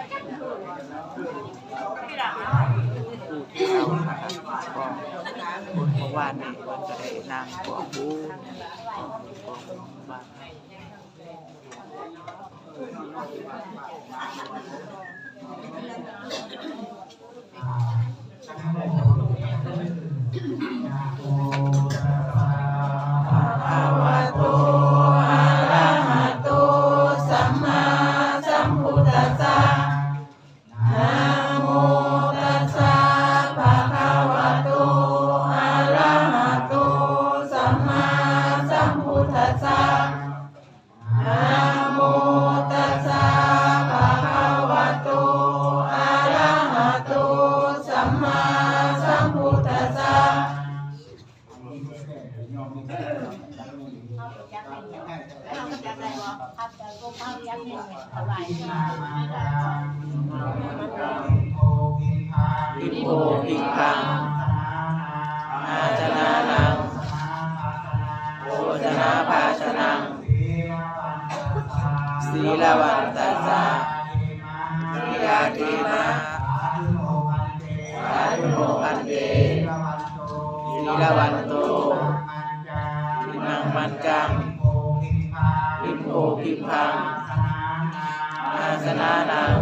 ผู้ที่เรานะครับก็คนเมื่อวานนี้คนจะได้นางกอบูญของบ้านภ อิโมปิพังอาจนานังโภชนาภาชนังศีลวันตัสสะวิยาทีนะอายุโมพันเตศีลวันโตทินัง มันจังอิมโมปิมพังอาสนานัง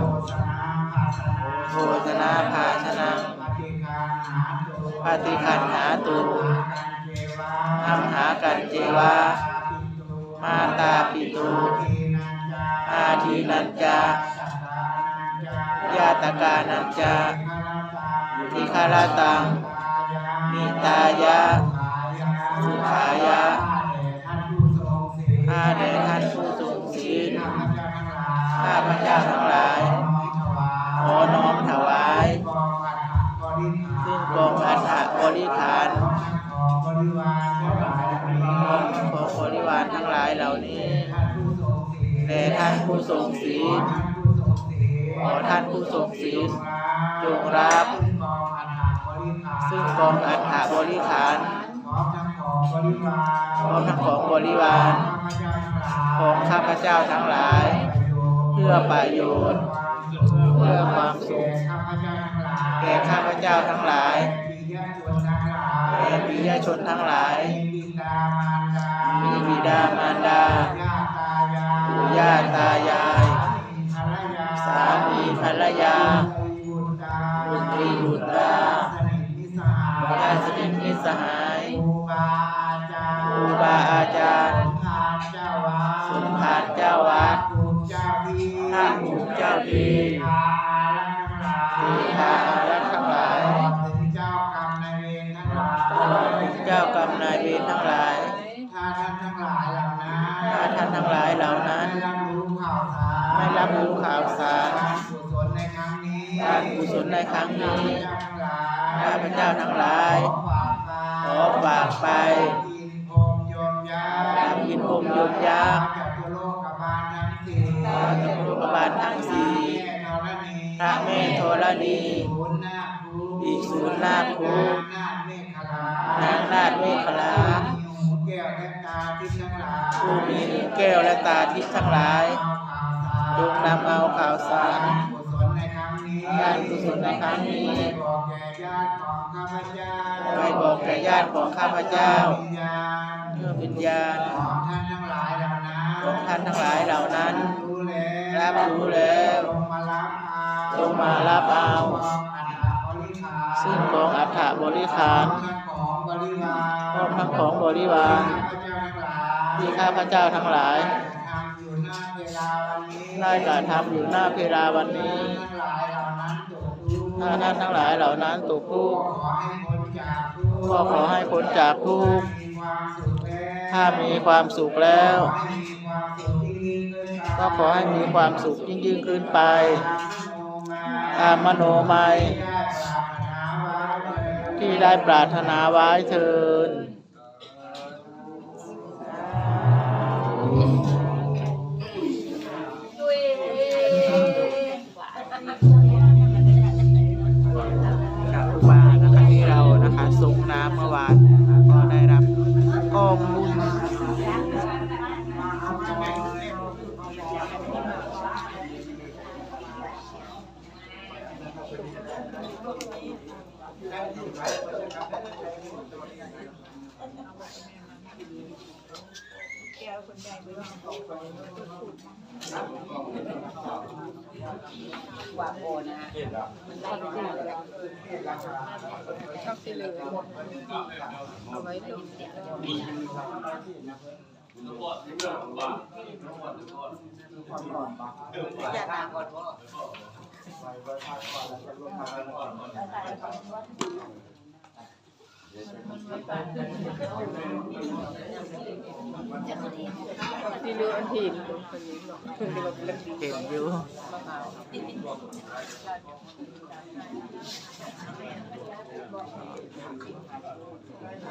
โภชนาภาชนังปฏิคันหาตุอัมหากันเจวามาตาปิตุอาทีนันจายาตกานันจาทิคารตังมิตายะสุขายะ จ้าทั้งหลาย ขอน้อมถวายซึ่งกองอัฐบริขารของบริวารทั้งหลายเหล่านี้แด่ท่านผู้ทรงศีลขอท่านผู้ทรงศีลจงรับ ซึ่งกองอัฐบริขารพร้อมทั้งของบริวาร ของข้าพเจ้าทั้งหลาย พื่อประโยชน์ เพื่อความสุขแก่ข้าพเจ้าทั้งหลายแก่ปิยชนทั้งหลาย มีบิดามารดาญาตายาย สามีภรรยา ภูมิเจ้าทีทีทาและทั้งหลายตลอดถึงเจ้ากรรมนายเวรทั้งหลายถ้าท่านทั้งหลายเหล่านั้นถ้าท่านทั้งหลายเหล่านั้นไม่รับรู้ข่าวสารไม่รับรู้ข่าวสารกุศลในครั้งนี้การกุศลในครั้งนี้ข้าพเจ้าทั้งหลายขอฝากไปอินพรมโยมยาตามอินพรมโยมยักษ์จัตุโลกบาลทั้งสี่จัตุโลกบาลทั้งสี่ พระแม่ธรณีศูนย์นาครูอีกศูนย์นาครูนางนาคเมฆคลานางนาถเมฆคลาหูแก้วและตาที่ทั้งหลายผู้มีแก้วและตาทิพย์ทั้งหลายจงนำเอาข่าวสารกุศลในครั้งนี้การกุศลในครั้งนี้บอกแก่ญาติของข้าพเจ้าไปบอกแก่ญาติของข้าพเจ้าวิญญาณเมื่อวิญญาณของท่านทั้งหลายเหล่านั้นของท่านทั้งหลายเหล่านั้นรู้แล้วรับรู้แล้วลงมารับ เอาลงมารับเอาซึ่งของอัฐบริขารซึ่งของอัฐบริขารพร้อมทั้งของบริวารพร้อมทั้งของบริวารที่ข้าพเจ้าทั้งหลายที่ข้าพเจ้าทั้งหลายทำอยู่หน้าเวลาวันนี้ได้กระทำอยู่หน้าเพลาวันนี้ทั้งหลายเหล่านั้นตกทุกข์ถ้าท่านทั้งหลายเหล่านั้นตกทุกข์ขอให้พ้นจากทุกข์ก็ขอให้พ้นจากทุกข์ถ้ามีความสุขแล้วถ้ามีความสุขแล้วก็ขอให้มีความสุขยิ่งขึ้นก็ขอให้มีความสุขยิ่งยิ่งขึ้นไป ตามโนมาตามมโนมัย ที่ได้ปรารถนาไว้เทินจากครูบานะคะที่เรานะคะส่งน้ำเมื่อวานก็ได้รับกองบุญ ชอบสีเหลืองเอาไว้ดูอย่าตามก่อนว่าสีเลืองอันทีนคนนี้เนาะคือแบ บเล็กเห็นอยู่มะพร้าว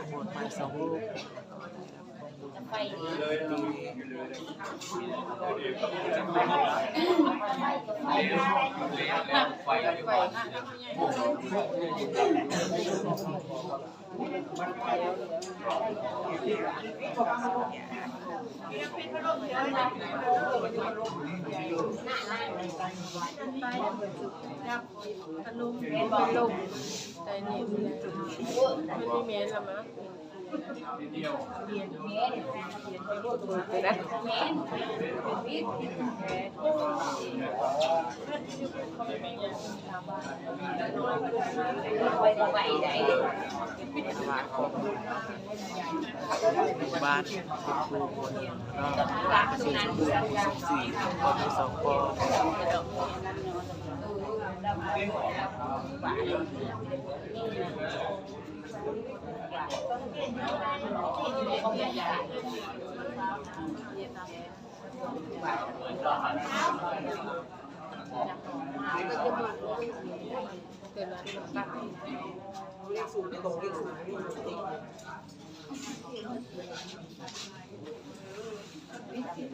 หมดไปสองลูก ขนมเป็นบอลลมใจนี่ไม่มีเมนละมั้ง เดี๋ยวนะ ไฟไฟได้ บ้านครูคนก็เกษตรสมบูรณ์มีสองสี่คนมีสองปอ เดี๋ยวนะตั้ง เรียกสูงตรง เรียกสูง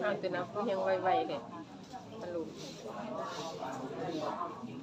อ่านแต่นะยังไวๆเลยสรุปปาก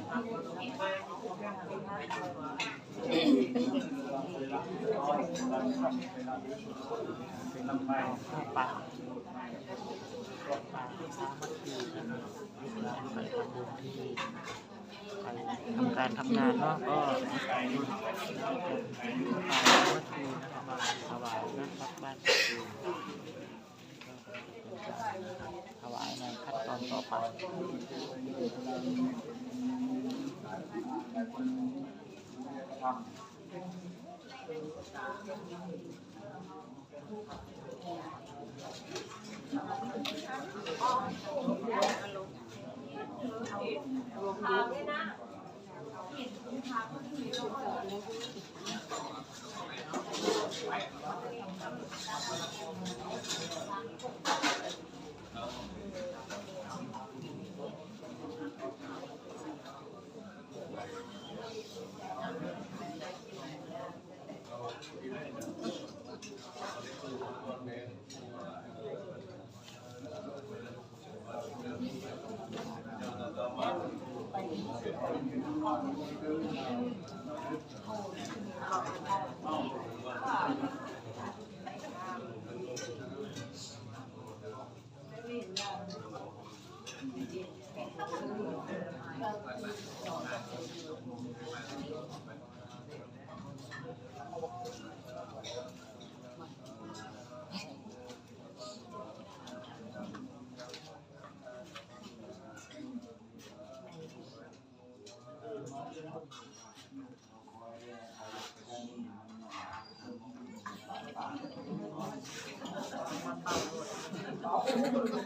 ทำการทำงานเนาะก็ไปวัตถุนะครับมาถวายนะครับบ้านคือถวายในขั้นตอนต่อไป เก็ บเก็บแบบเก็บเก็บแบบ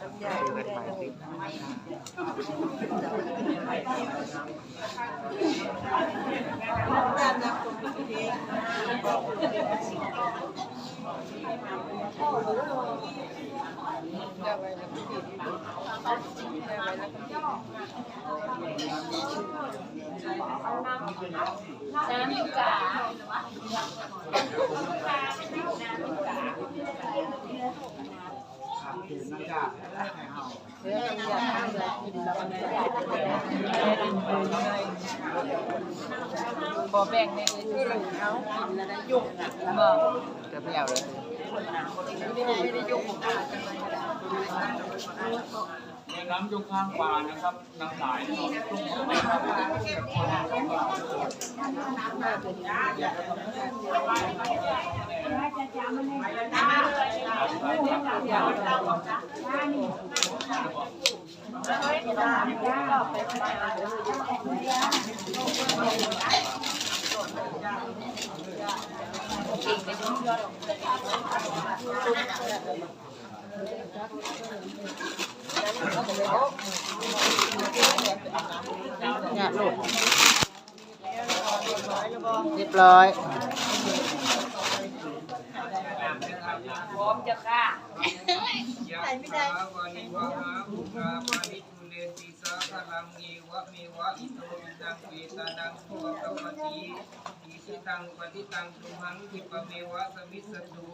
ยู่ทั้งตารางจอกันใหม่คลิ ปหน้านะคะได้ไว้แล้วก็ผิดได้ไว้แล้วก็ผิดน้ำอยู่กาเพื่อให้อยากทำแบบกินแล้วมันอยากจะได้ดินเดินไง บ่แบ่งในเลยที่เหลือเขากินแล้วได้ยุ่งอะบ่จะไม่เอาเลยไม่ได้ไม่ได้ยุ่งของเนี่ยน้ำอยู่ข้างปลานะครับน้ำไหลนะครับนี่ยลูกเรียบร้อยพร้อมจะค่ะยะถาวานิวะหาภูราปานิทุ เรนติสาพลังเอวะเมวะอิโตวินังเวตานังสุปปฏิอิสิตังปฏิตังตุหังคิปะ เมวะสมิสสตุ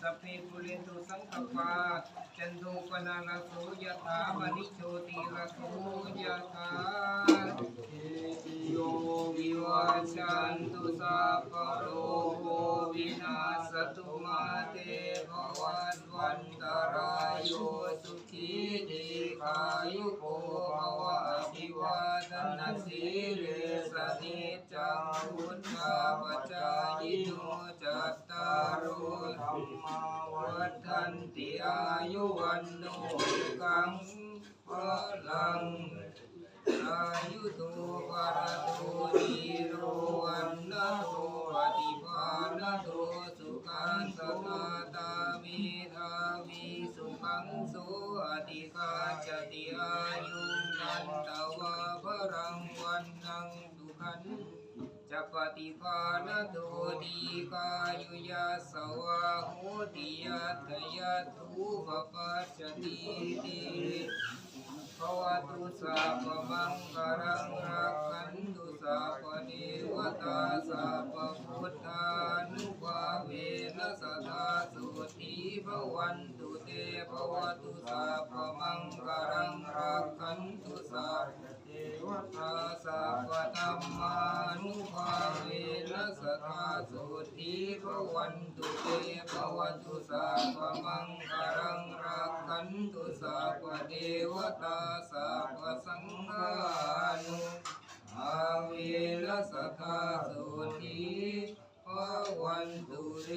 สัพเพปุเรนตุสังกปาจันโทปนาลโสยะถามณิโชติลโสยะถาโยวิวัชันตุสัพพะโลกโควิ ตุมาเตภวันวันตรายโยสุขีติขายุโกภวะอิวาทนาสีเลสนิจังพุทธาปจายโนจัตตารโอธรรมาวัฏันติอายุวันโนสุขังพลังอายุโตภรโต ปฏิภาณโตดีกายุยาสวะโหติยาตยะทุปปัจจติติภวตุสาปมังคารังรักขันตุสัพพเทวตาสาปพุทธานุภาเวนัสตาสุ ติภวันตุเตภวตุสัพมังคารังรักขันตุสัพเทวตาสัพพธรรมานุภาเวนัสตาสุติภวันตุเตภวตุสัพมังคารังรักขันตุสัพพเทวตาสัพพสังฆานุอาเวนัสตาสุติภวันตุเต